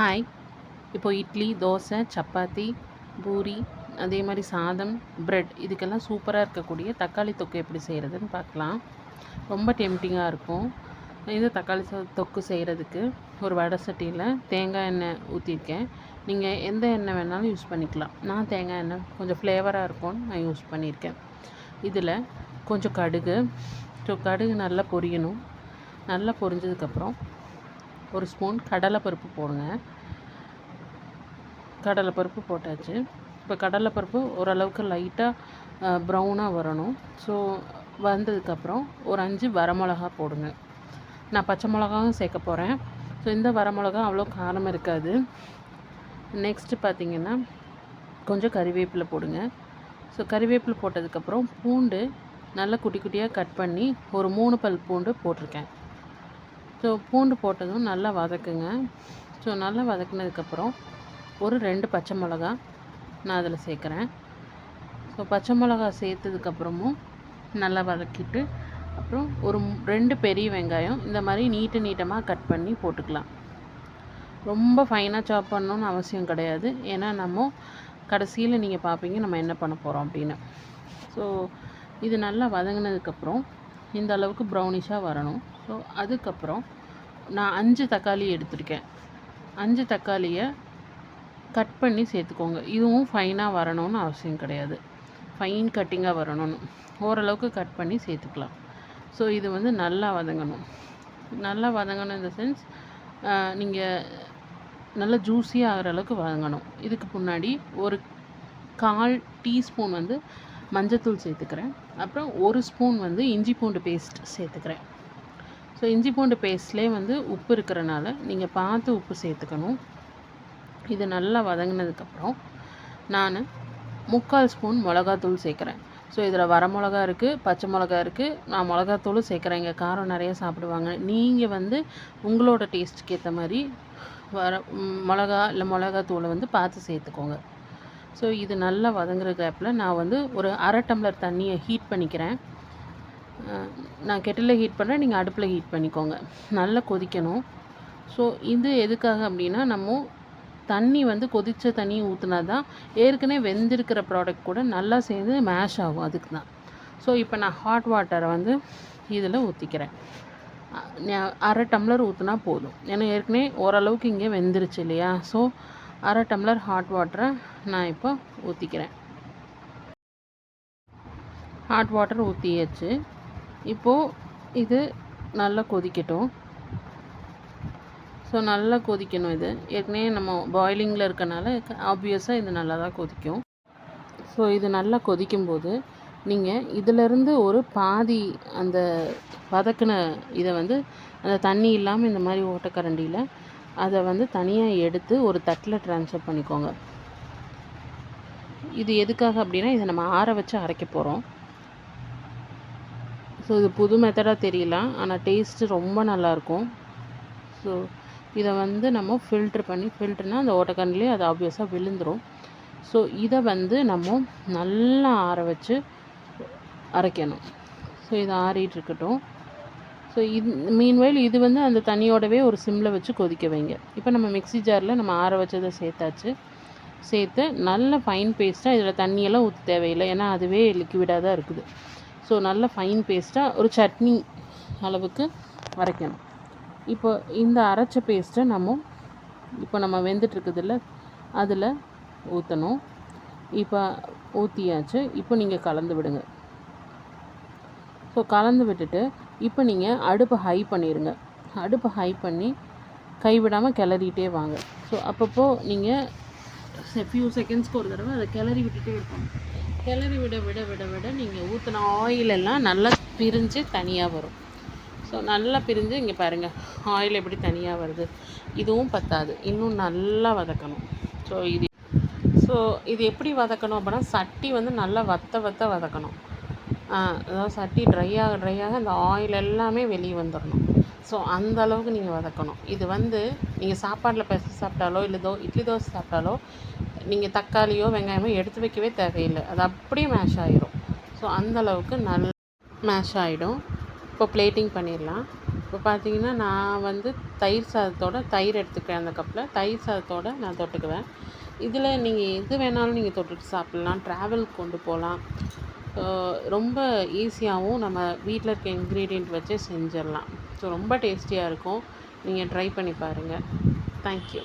Hi இப்போ இட்லி தோசை சப்பாத்தி பூரி அதே மாதிரி சாதம் ப்ரெட் இதுக்கெல்லாம் சூப்பராக இருக்கக்கூடிய தக்காளி தொக்கு எப்படி செய்கிறதுன்னு பார்க்கலாம். ரொம்ப டெம்டிங்காக இருக்கும். இது தக்காளி சா தொக்கு செய்கிறதுக்கு ஒரு வடை சட்டியில் தேங்காய் எண்ணெய் ஊற்றிருக்கேன் நீங்கள் எந்த எண்ணெய் வேணாலும் யூஸ் பண்ணிக்கலாம். நான் தேங்காய் எண்ணெய் கொஞ்சம் ஃப்ளேவராக இருக்கும்னு நான் யூஸ் பண்ணியிருக்கேன் இதில் கொஞ்சம் கடுகு. ஸோ கடுகு நல்லா பொரியணும். நல்லா பொரிஞ்சதுக்கப்புறம் ஒரு ஸ்பூன் கடலைப்பருப்பு போடுங்க. கடலைப்பருப்பு போட்டாச்சு. இப்போ கடலைப்பருப்பு ஓரளவுக்கு லைட்டாக ப்ரௌனாக வரணும். ஸோ வந்ததுக்கப்புறம் ஒரு அஞ்சு வரமிளகா போடுங்க. நான் பச்சை மிளகாவும் சேர்க்க போகிறேன் ஸோ இந்த வரமிளகா அவ்வளோ காரம் இருக்காது. நெக்ஸ்ட்டு பார்த்தீங்கன்னா கொஞ்சம் கறிவேப்பிலை போடுங்க. ஸோ கறிவேப்பிலை போட்டதுக்கப்புறம் பூண்டு நல்லா குட்டி குட்டியாக கட் பண்ணி ஒரு மூணு பல் பூண்டு போட்டிருக்கேன். ஸோ பூண்டு போட்டதும் நல்லா வதக்குங்க. ஸோ நல்லா வதக்குனதுக்கப்புறம் ஒரு ரெண்டு பச்சை மிளகா நான் அதில் சேர்க்குறேன். ஸோ பச்சை மிளகா சேர்த்ததுக்கப்புறமும் நல்லா வதக்கிட்டு அப்புறம் ஒரு ரெண்டு பெரிய வெங்காயம் இந்த மாதிரி நீட்டு நீட்டமாக கட் பண்ணி போட்டுக்கலாம். ரொம்ப ஃபைனாக சாப் பண்ணணும்னு அவசியம் கிடையாது. ஏன்னா நம்ம கடைசியில் நீங்கள் பார்ப்பீங்க நம்ம என்ன பண்ண போகிறோம் அப்படின்னு. ஸோ இது நல்லா வதங்கினதுக்கப்புறம் இந்த அளவுக்கு ப்ரௌனிஷாக வரணும். ஸோ அதுக்கப்புறம் நான் அஞ்சு தக்காளி எடுத்திருக்கேன். அஞ்சு தக்காளியை கட் பண்ணி சேர்த்துக்கோங்க. இதுவும் ஃபைனாக வரணும்னு அவசியம் கிடையாது. ஃபைன் கட்டிங்காக வரணும்னு. ஓரளவுக்கு கட் பண்ணி சேர்த்துக்கலாம். ஸோ இது வந்து நல்லா வதங்கணும். நல்லா வதங்கணும் இந்த சென்ஸ் நீங்கள் நல்லா ஜூஸியாக ஆகிற அளவுக்கு வதங்கணும். இதுக்கு முன்னாடி ஒரு கால் டீஸ்பூன் வந்து மஞ்சத்தூள் சேர்த்துக்கிறேன். அப்புறம் ஒரு ஸ்பூன் வந்து இஞ்சி பூண்டு பேஸ்ட் சேர்த்துக்கிறேன். ஸோ இஞ்சி பூண்டு பேஸ்ட்லேயே வந்து உப்பு இருக்கிறனால நீங்கள் பார்த்து உப்பு சேர்த்துக்கணும். இது நல்லா வதங்கினதுக்கப்புறம் நான் முக்கால் ஸ்பூன் மிளகாத்தூள் சேர்க்குறேன். ஸோ இதில் வரமிளகா இருக்குது பச்சை மிளகா இருக்குது நான் மிளகாத்தூளும் சேர்க்குறேன். இங்கே காரம் நிறைய சாப்பிடுவாங்க. நீங்கள் வந்து உங்களோட டேஸ்ட்டுக்கு ஏற்ற மாதிரி வர மிளகா இல்லை மிளகாத்தூளை வந்து பார்த்து சேர்த்துக்கோங்க. ஸோ இது நல்லா வதங்குற கேப்பில் நான் வந்து ஒரு அரை டம்ளர் தண்ணியை ஹீட் பண்ணிக்கிறேன். நான் கெட்டில் ஹீட் பண்ணுறேன் நீங்கள் அடுப்பில் ஹீட் பண்ணிக்கோங்க. நல்லா கொதிக்கணும். ஸோ இது எதுக்காக அப்படின்னா நம்ம தண்ணி வந்து கொதித்த தண்ணி ஊற்றினா தான் ஏற்கனவே வெந்திருக்கிற ப்ராடக்ட் கூட நல்லா சேர்ந்து மேஷ் ஆகும் அதுக்கு தான் ஸோ இப்போ நான் ஹாட் வாட்டரை வந்து இதில் ஊற்றிக்கிறேன் அரை டம்ளர் ஊற்றினா போதும். ஏன்னா ஏற்கனவே ஓரளவுக்கு இங்கே வெந்துருச்சு இல்லையா? ஸோ அரை டம்ளர் ஹாட் வாட்டரை நான் இப்போ ஊற்றிக்கிறேன் ஹாட் வாட்டர் ஊற்றியாச்சு இப்போது இது நல்லா கொதிக்கட்டும். ஸோ நல்லா கொதிக்கணும் இது. ஏற்கனவே நம்ம பாயிலிங்கில் இருக்கனால ஆப்வியஸாக இது நல்லா தான் கொதிக்கும். ஸோ இது நல்லா கொதிக்கும்போது நீங்கள் இதிலிருந்து ஒரு பாதி அந்த வதக்கின இதை வந்து அந்த தண்ணி இல்லாமல் இந்த மாதிரி ஓட்டக்கரண்டியில் அதை வந்து தனியாக எடுத்து ஒரு தட்டில் ட்ரான்ஸ்ஃபர் பண்ணிக்கோங்க. இது எதுக்காக அப்படின்னா இதை நம்ம ஆற வச்சு அரைக்க போகிறோம் ஸோ இது புது மெத்தடாக தெரியல. ஆனால் டேஸ்ட்டு ரொம்ப நல்லாயிருக்கும் ஸோ இதை வந்து நம்ம ஃபில்ட்ரு பண்ணி ஃபில்ட்ருனா அந்த ஓட்டக்கண்ணிலே அது ஆப்வியஸாக விழுந்துடும் ஸோ இதை வந்து நம்ம நல்லா ஆற வச்சு அரைக்கணும். ஸோ இது ஆறிட்டு இருக்கட்டும். ஸோ இது மீன்வெயில் இது வந்து அந்த தண்ணியோடவே ஒரு சிம்மில் வச்சு கொதிக்க வைங்க. இப்போ நம்ம மிக்ஸி ஜாரில் நம்ம ஆற வச்சதை சேர்த்தாச்சு. சேர்த்து நல்ல ஃபைன் பேஸ்ட்டாக இதில் தண்ணியெல்லாம் ஊற்ற தேவையில்லை. ஏன்னா அதுவே லிக்விடாக தான் இருக்குது. ஸோ நல்ல ஃபைன் பேஸ்ட்டாக ஒரு சட்னி அளவுக்கு அரைக்கணும் இப்போ இந்த அரைச்ச பேஸ்ட்டை நம்ம இப்போ நம்ம வெந்துட்டுருக்குதுல்ல அதில் ஊற்றணும் இப்போ ஊற்றியாச்சு இப்போ நீங்கள் கலந்து விடுங்க. ஸோ கலந்து விட்டுட்டு இப்போ நீங்கள் அடுப்பை ஹை பண்ணிடுங்க அடுப்பை ஹை பண்ணி கைவிடாமல் கிளறிட்டே வாங்க. ஸோ அப்பப்போ நீங்கள் ஃபியூ செகண்ட்ஸ்க்கு ஒரு தடவை அதை கிளறி விட்டுட்டே இருக்கும் கிளறி விட விட விட விட நீங்கள் ஊற்றின ஆயில் எல்லாம் நல்லா பிரிஞ்சு தனியாக வரும். ஸோ நல்லா பிரிஞ்சு இங்கே பாருங்கள் ஆயில் எப்படி தனியாக வருது. இதுவும் பத்தாது இன்னும் நல்லா வதக்கணும். ஸோ இது ஸோ இது எப்படி வதக்கணும் அப்படின்னா சட்டி வந்து நல்லா வத்த வத்த வதக்கணும். அதாவது சட்டி ட்ரை ஆக ட்ரை ஆக அந்த ஆயில் எல்லாமே வெளியே வந்துடணும் ஸோ அந்த அளவுக்கு நீங்கள் வதக்கணும். இது வந்து நீங்கள் சாப்பாட்டில் பெருசு சாப்பிட்டாலோ இல்லை தோ இட்லி தோசை சாப்பிட்டாலோ நீங்கள் தக்காளியோ வெங்காயமோ எடுத்து வைக்கவே தேவையில்லை. அது அப்படியே மேஷ் ஆகிரும் ஸோ அந்த அளவுக்கு நல்ல மேஷ் ஆகிடும் இப்போ பிளேட்டிங் பண்ணிடலாம். இப்போ பார்த்தீங்கன்னா நான் வந்து தயிர் சாதத்தோட தயிர் எடுத்துக்கிறேன் அந்த கப்பில் தயிர் சாதத்தோட நான் தொட்டுக்குவேன். இதில் நீங்கள் எது வேணாலும் நீங்கள் தொட்டுட்டு சாப்பிட்லாம். ட்ராவல் கொண்டு போகலாம். ரொம்ப ஈஸியாகவும் நம்ம வீட்டில் இருக்க இன்க்ரீடியண்ட் வச்சு செஞ்சிடலாம். ஸோ ரொம்ப டேஸ்டியாக இருக்கும். நீங்கள் ட்ரை பண்ணி பாருங்கள் தேங்க்யூ